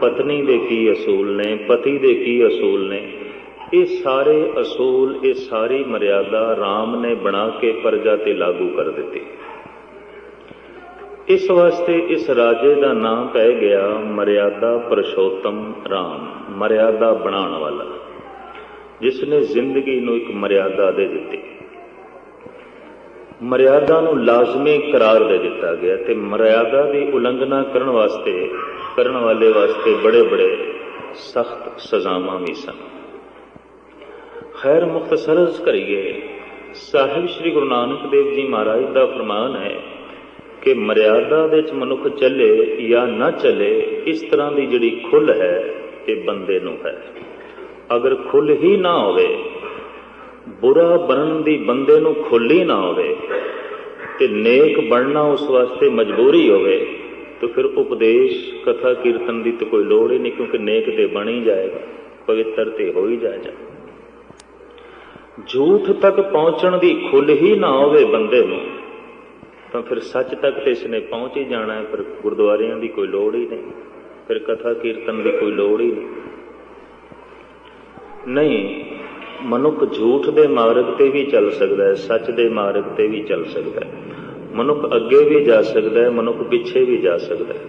ਪਤਨੀ ਦੇ ਕੀ ਅਸੂਲ ਨੇ, ਪਤੀ ਦੇ ਕੀ ਅਸੂਲ ਨੇ? ਇਹ ਸਾਰੇ ਅਸੂਲ, ਇਹ ਸਾਰੀ ਮਰਿਆਦਾ RAM ਨੇ ਬਣਾ ਕੇ ਪਰਜਾ ਤੇ ਲਾਗੂ ਕਰ ਦਿੱਤੀ। ਇਸ ਵਾਸਤੇ ਇਸ ਰਾਜੇ ਦਾ ਨਾਮ ਪੈ ਗਿਆ ਮਰਿਆਦਾ ਪੁਰਸ਼ੋਤਮ RAM ਮਰਿਆਦਾ ਬਣਾਉਣ ਵਾਲਾ ਜਿਸ ਨੇ ਜ਼ਿੰਦਗੀ ਨੂੰ ਇੱਕ ਮਰਿਆਦਾ ਦੇ ਦਿੱਤੀ। ਮਰਿਆਦਾ ਨੂੰ ਲਾਜ਼ਮੀ ਕਰਾਰ ਦੇ ਦਿੱਤਾ ਗਿਆ ਤੇ ਮਰਿਆਦਾ ਦੀ ਉਲੰਘਣਾ ਕਰਨ ਵਾਸਤੇ ਕਰਨ ਵਾਲੇ ਵਾਸਤੇ ਬੜੇ ਬੜੇ ਸਖਤ ਸਜ਼ਾਵਾਂ ਵੀ ਸਨ। ਖੈਰ ਮੁਖਤਸਰਜ਼ ਕਰੀਏ, ਸਾਹਿਬ ਸ੍ਰੀ ਗੁਰੂ ਨਾਨਕ ਦੇਵ ਜੀ ਮਹਾਰਾਜ ਦਾ ਫਰਮਾਨ ਹੈ ਕਿ ਮਰਿਆਦਾ ਦੇ ਵਿੱਚ ਮਨੁੱਖ ਚੱਲੇ ਜਾਂ ਨਾ ਚੱਲੇ, ਇਸ ਤਰ੍ਹਾਂ ਦੀ ਜਿਹੜੀ ਖੁੱਲ ਹੈ, ਇਹ ਬੰਦੇ ਨੂੰ ਹੈ। ਅਗਰ ਖੁੱਲ ਹੀ ਨਾ ਹੋਵੇ, ਬੁਰਾ ਬਣਨ ਦੀ ਬੰਦੇ ਨੂੰ ਖੁੱਲੀ ਨਾ ਹੋਵੇ, ਤੇ ਨੇਕ ਬਣਨਾ ਉਸ ਵਾਸਤੇ ਮਜਬੂਰੀ ਹੋਵੇ ਤਾਂ ਫਿਰ ਉਪਦੇਸ਼ ਕਥਾ ਕੀਰਤਨ ਦੀ ਤਾਂ ਕੋਈ ਲੋੜ ਹੀ ਨਹੀਂ, ਕਿਉਂਕਿ ਨੇਕ ਤੇ ਬਣ ਹੀ ਜਾਏਗਾ, ਪਵਿੱਤਰ ਤੇ ਹੋ ਹੀ ਜਾਏ ਝੂਠ ਤੱਕ ਪਹੁੰਚਣ ਦੀ ਖੁੱਲ ਹੀ ਨਾ ਹੋਵੇ ਬੰਦੇ ਨੂੰ, ਤਾਂ ਫਿਰ ਸੱਚ ਤੱਕ ਤੇ ਇਸਨੇ ਪਹੁੰਚ ਹੀ ਜਾਣਾ ਹੈ, ਪਰ ਗੁਰਦੁਆਰਿਆਂ ਦੀ ਕੋਈ ਲੋੜ ਹੀ ਨਹੀਂ, ਫਿਰ ਕਥਾ ਕੀਰਤਨ ਦੀ ਕੋਈ ਲੋੜ ਹੀ ਨਹੀਂ। ਨਹੀਂ, ਮਨੁੱਖ ਝੂਠ ਦੇ ਮਾਰਗ ਤੇ ਵੀ ਚੱਲ ਸਕਦਾ ਹੈ, ਸੱਚ ਦੇ ਮਾਰਗ ਤੇ ਵੀ ਚੱਲ ਸਕਦਾ ਹੈ। ਮਨੁੱਖ ਅੱਗੇ ਵੀ ਜਾ ਸਕਦਾ ਹੈ, ਮਨੁੱਖ ਪਿੱਛੇ ਵੀ ਜਾ ਸਕਦਾ ਹੈ।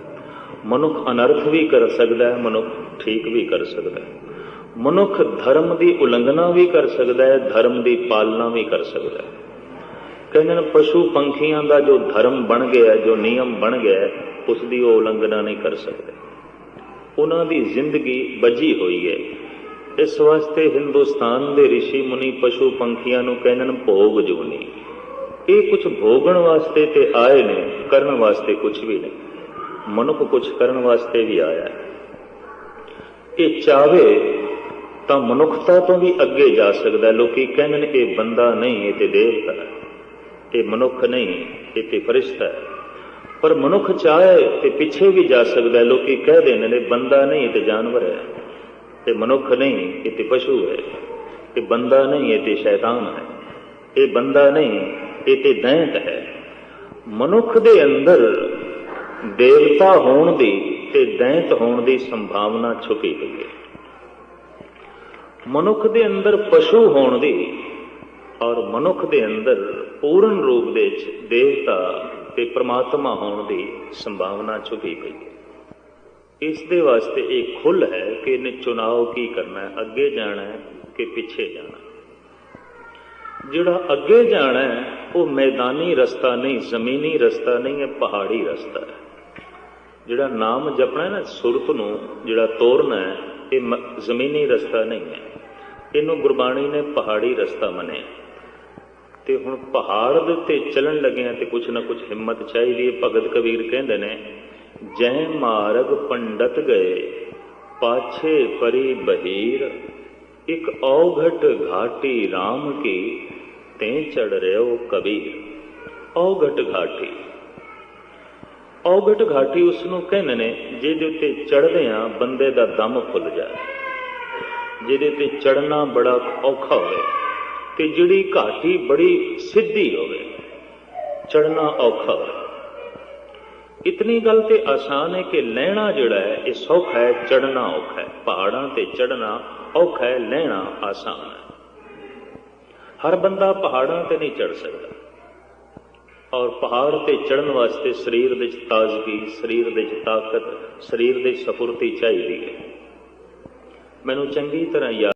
ਮਨੁੱਖ ਅਨਰਥ ਵੀ ਕਰ ਸਕਦਾ ਹੈ, ਮਨੁੱਖ ਠੀਕ ਵੀ ਕਰ ਸਕਦਾ ਹੈ। ਮਨੁੱਖ ਧਰਮ ਦੀ ਉਲੰਘਣਾ ਵੀ ਕਰ ਸਕਦਾ ਹੈ, ਧਰਮ ਦੀ ਪਾਲਣਾ ਵੀ ਕਰ ਸਕਦਾ ਹੈ। ਕਹਿੰਦੇ ਨੇ ਪਸ਼ੂ ਪੰਖੀਆਂ ਦਾ ਜੋ ਧਰਮ ਬਣ ਗਿਆ, ਜੋ ਨਿਯਮ ਬਣ ਗਿਆ, ਉਸ ਦੀ ਉਹ ਉਲੰਘਣਾ ਨਹੀਂ ਕਰ ਸਕਦੇ। ਉਹਨਾਂ ਦੀ ਜ਼ਿੰਦਗੀ ਬਜੀ ਹੋਈ ਹੈ। ਇਸ ਵਾਸਤੇ ਹਿੰਦੁਸਤਾਨ ਦੇ ઋષਿ ਮੁਨੀ ਪਸ਼ੂ ਪੰਖੀਆਂ ਨੂੰ ਕਹਿੰਦੇ ਨੇ ਭੋਗ ਜੂਨੀ। ਇਹ ਕੁਝ ਭੋਗਣ ਵਾਸਤੇ ਤੇ ਆਏ ਨੇ, ਕਰਨ ਵਾਸਤੇ ਕੁਝ ਵੀ ਨਹੀਂ। ਮਨੁੱਖ ਕੁਝ ਕਰਨ ਵਾਸਤੇ ਵੀ ਆਇਆ ਹੈ। ਇਹ ਚਾਵੇ ਤਾਂ ਮਨੁੱਖਤਾ ਤੋਂ ਵੀ ਅੱਗੇ ਜਾ ਸਕਦਾ ਲੋਕੀ ਕਹਿੰਦੇ ਨੇ, ਇਹ ਬੰਦਾ ਨਹੀਂ, ਇਹ ਤੇ ਦੇਵਤਾ ਹੈ। ਇਹ ਮਨੁੱਖ ਨਹੀਂ, ਇਹ ਤੇ ਫਰਿਸ਼ਤਾ ਹੈ। ਪਰ ਮਨੁੱਖ ਚਾਹੇ ਤੇ ਪਿੱਛੇ ਵੀ ਜਾ ਸਕਦਾ ਲੋਕੀ ਕਹਿ ਦੇਣ ਨੇ, ਬੰਦਾ ਨਹੀਂ ਤੇ ਜਾਨਵਰ ਹੈ। ਇਹ ਮਨੁੱਖ ਨਹੀਂ, ਇਹ ਤੇ ਪਸ਼ੂ ਹੈ। ਇਹ ਬੰਦਾ ਨਹੀਂ, ਇਹ ਤੇ ਸ਼ੈਤਾਨ ਹੈ। ਇਹ ਬੰਦਾ ਨਹੀਂ ਇਹ ਤੇ ਦੈਂਤ ਹੈ। ਮਨੁੱਖ ਦੇ ਅੰਦਰ ਦੇਵਤਾ ਹੋਣ ਦੀ ਤੇ ਦੈਂਤ ਹੋਣ ਦੀ ਸੰਭਾਵਨਾ ਛੁਪੀ ਹੋਈ ਹੈ। ਮਨੁੱਖ ਦੇ ਅੰਦਰ ਪਸ਼ੂ ਹੋਣ ਦੀ ਔਰ ਮਨੁੱਖ ਦੇ ਅੰਦਰ ਪੂਰਨ ਰੂਪ ਦੇ ਵਿੱਚ ਦੇਵਤਾ ਤੇ ਪ੍ਰਮਾਤਮਾ ਹੋਣ ਦੀ ਸੰਭਾਵਨਾ ਛੁਪੀ ਪਈ ਹੈ। ਇਸ ਦੇ ਵਾਸਤੇ ਇਹ ਖੁੱਲ ਹੈ ਕਿ ਇਹਨੇ ਚੁਣਾਵ ਕੀ ਕਰਨਾ ਹੈ, ਅੱਗੇ ਜਾਣਾ ਹੈ ਕਿ ਪਿੱਛੇ ਜਾਣਾ ਹੈ। ਜਿਹੜਾ ਅੱਗੇ ਜਾਣਾ ਹੈ, ਉਹ ਮੈਦਾਨੀ ਰਸਤਾ ਨਹੀਂ, ਜ਼ਮੀਨੀ ਰਸਤਾ ਨਹੀਂ ਹੈ ਪਹਾੜੀ ਰਸਤਾ ਹੈ। ਜਿਹੜਾ ਨਾਮ ਜਪਣਾ ਹੈ ਨਾ, ਸੁਰਤ ਨੂੰ ਜਿਹੜਾ ਤੋਰਨਾ ਹੈ, ਇਹ ਜ਼ਮੀਨੀ ਰਸਤਾ ਨਹੀਂ ਹੈ। ਇਹਨੂੰ ਗੁਰਬਾਣੀ ਨੇ ਪਹਾੜੀ ਰਸਤਾ ਮੰਨਿਆ। ਤੇ ਹੁਣ ਪਹਾੜ ਦੇ ਉੱਤੇ ਚੱਲਣ ਲੱਗਿਆ ਤੇ ਕੁਛ ਨਾ ਕੁਛ ਹਿੰਮਤ ਚਾਹੀਦੀ ਹੈ, ਭਗਤ ਕਬੀਰ ਕਹਿੰਦੇ ਨੇ ਜੈ ਮਾਰਗ ਪੰਡਤ ਗਏ, ਪਾਛੇ ਪਰੀ ਬਹੀਰ, ਇੱਕ ਔਘਟ ਘਾਟੀ RAM ਕੀ ਤੇ ਚੜ ਰਿਓ ਕਬੀਰ ਔਘਟ ਘਾਟੀ। ਔਘਟ ਘਾਟੀ ਉਸ ਨੂੰ ਕਹਿੰਦੇ ਨੇ, ਜਿਹਦੇ ਉੱਤੇ ਚੜਦੇ ਆ, ਬੰਦੇ ਦਾ ਦਮ ਫੁੱਲ ਜਾਏ। ਜਿਹਦੇ ਤੇ ਚੜਨਾ ਬੜਾ ਔਖਾ ਹੋਵੇ ਤੇ ਜਿਹੜੀ ਘਾਟੀ ਬੜੀ ਸਿੱਧੀ ਹੋਵੇ ਚੜਨਾ ਔਖਾ ਹੋਵੇ। ਇਤਨੀ ਗੱਲ ਤੇ ਆਸਾਨ ਹੈ ਕਿ ਲੈਣਾ ਜਿਹੜਾ ਹੈ, ਇਹ ਸੌਖਾ ਹੈ ਚੜਨਾ ਔਖਾ ਹੈ। ਪਹਾੜਾਂ ਤੇ ਚੜਨਾ ਔਖਾ ਹੈ, ਲੈਣਾ ਆਸਾਨ ਹੈ। ਹਰ ਬੰਦਾ ਪਹਾੜਾਂ ਤੇ ਨਹੀਂ ਚੜ ਸਕਦਾ। ਔਰ ਪਹਾੜ ਤੇ ਚੜਨ ਵਾਸਤੇ ਸਰੀਰ ਦੇ ਵਿੱਚ ਤਾਜ਼ਗੀ, ਸਰੀਰ ਦੇ ਵਿੱਚ ਤਾਕਤ, ਸਰੀਰ ਦੇ ਸਫੁਰਤੀ ਚਾਹੀਦੀ ਹੈ। ਮੈਨੂੰ ਚੰਗੀ ਤਰ੍ਹਾਂ ਯਾਦ